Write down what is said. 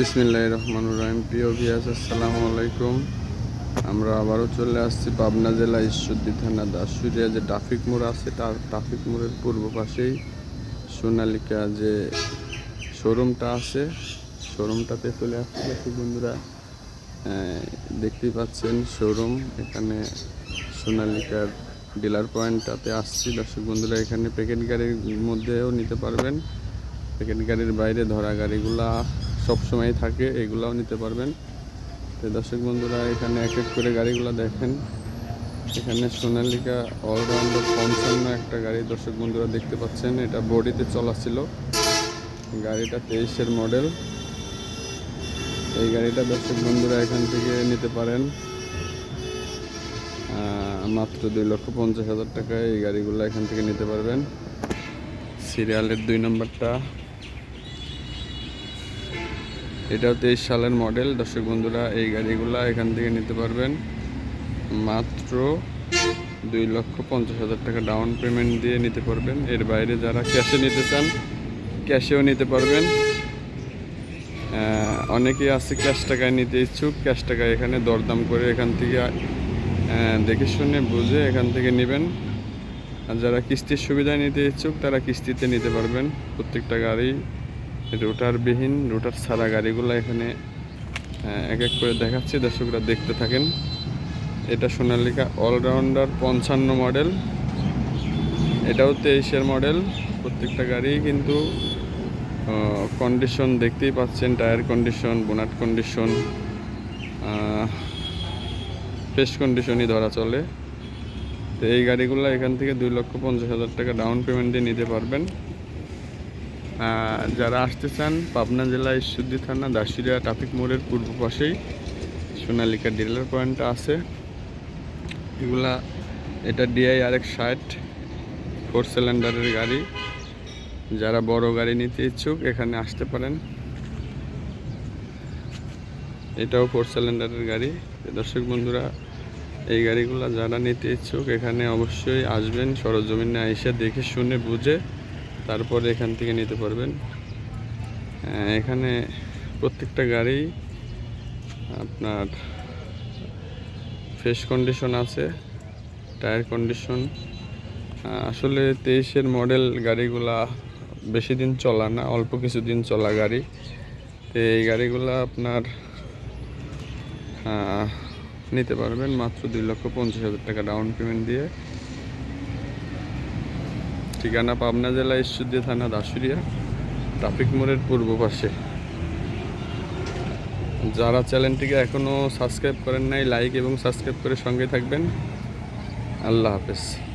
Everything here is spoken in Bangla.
বিসমিল্লাহ রহমান রহিম। প্রিয় ভিয়াস আসসালামু আলাইকুম। আমরা আবারও চলে আসছি পাবনা জেলা ঈশ্বরদী থানা দাসুরিয়া, যে ট্রাফিক মোড় আছে, তার ট্রাফিক মোড়ের পূর্ব পাশেই সোনালিকা যে শোরুমটা আছে, শোরুমটাতে চলে আসছে। বন্ধুরা দেখতেই পাচ্ছেন শোরুম। এখানে সোনালিকার ডিলার পয়েন্টটাতে আসছি। দর্শক বন্ধুরা, এখানে প্যাকেট গাড়ির মধ্যেও নিতে পারবেন। প্যাকেট গাড়ির বাইরে ধরা গাড়িগুলা সবসময় থাকে, এগুলাও নিতে পারবেন। তো দর্শক বন্ধুরা, এখানে এক এক করে গাড়িগুলো দেখেন। এখানে সোনালিকা অলরাউন্ডার পঞ্চান্ন একটা গাড়ি দর্শক বন্ধুরা দেখতে পাচ্ছেন। এটা বডিতে চলা ছিল। গাড়িটা তেইশের মডেল এই গাড়িটা দর্শক বন্ধুরা এখান থেকে নিতে পারেন। মাত্র দুই লক্ষ পঞ্চাশ হাজার টাকায় এই গাড়িগুলো এখান থেকে নিতে পারবেন। সিরিয়ালের দুই নম্বরটা। এটাও তেইশ সালের মডেল। দর্শক বন্ধুরা এই গাড়িগুলা এখান থেকে নিতে পারবেন। মাত্র দুই লক্ষ পঞ্চাশ হাজার টাকা ডাউন পেমেন্ট দিয়ে নিতে পারবেন। এর বাইরে যারা ক্যাশে নিতে চান ক্যাশেও নিতে পারবেন। আহ, অনেকেই আছে ক্যাশ টাকায় নিতে ইচ্ছুক। ক্যাশ টাকায় এখানে দরদাম করে এখান থেকে দেখে শুনে বুঝে এখান থেকে নেবেন। আর যারা কিস্তির সুবিধায় নিতে ইচ্ছুক তারা কিস্তিতে নিতে পারবেন। প্রত্যেকটা গাড়ি রোটারবিহীন, রোটার ছাড়া গাড়িগুলো এখানে এক এক করে দেখাচ্ছি, দর্শকরা দেখতে থাকেন। এটা সোনালিকা অলরাউন্ডার পঞ্চান্ন মডেল। এটাও তেইশের মডেল, প্রত্যেকটা গাড়ি কিন্তু কন্ডিশন দেখতেই পাচ্ছেন tyre condition bonnet condition fresh কন্ডিশনই ধরা চলে। তো এই গাড়িগুলো এখান থেকে দুই লক্ষ পঞ্চাশ হাজার টাকা ডাউন পেমেন্ট দিয়ে নিতে পারবেন। যারা আসতে চান, পাবনা জেলা ঈশ্বরদী থানা, দাসুরিয়া ট্রাফিক মোড়ের পূর্ব পাশেই সোনালিকা ডিলার পয়েন্টটা আছে। এগুলা, এটা ডিআই আর এক ষাট ফোর সিলিন্ডারের গাড়ি। যারা বড় গাড়ি নিতে ইচ্ছুক, এখানে আসতে পারেন। এটাও ফোর সিলিন্ডারের গাড়ি। দর্শক বন্ধুরা, এই গাড়িগুলো যারা নিতে ইচ্ছুক, এখানে অবশ্যই আসবেন। সরজমিনে এসে দেখে শুনে বুঝে তারপরে এখান থেকে নিতে পারবেন। এখানে প্রত্যেকটা গাড়ি আপনার ফ্রেশ কন্ডিশন আছে, টায়ার কন্ডিশন। আসলে তেইশের মডেল গাড়িগুলা বেশি দিন চলা না, অল্প কিছু দিন চলা গাড়ি। তো এই গাড়িগুলো আপনার নিতে পারবেন মাত্র দুই লক্ষ পঞ্চাশ হাজার টাকা ডাউন পেমেন্ট দিয়ে। ঠিকানা পাবনা জেলা ঈশ্বরদী থানা দাসুরিয়া ট্রাফিক মোড়ের পূর্ব পাশে। যারা চ্যানেলটিকে এখনও সাবস্ক্রাইব করেন নাই, লাইক এবং সাবস্ক্রাইব করে সঙ্গে থাকবেন। আল্লাহ হাফেজ।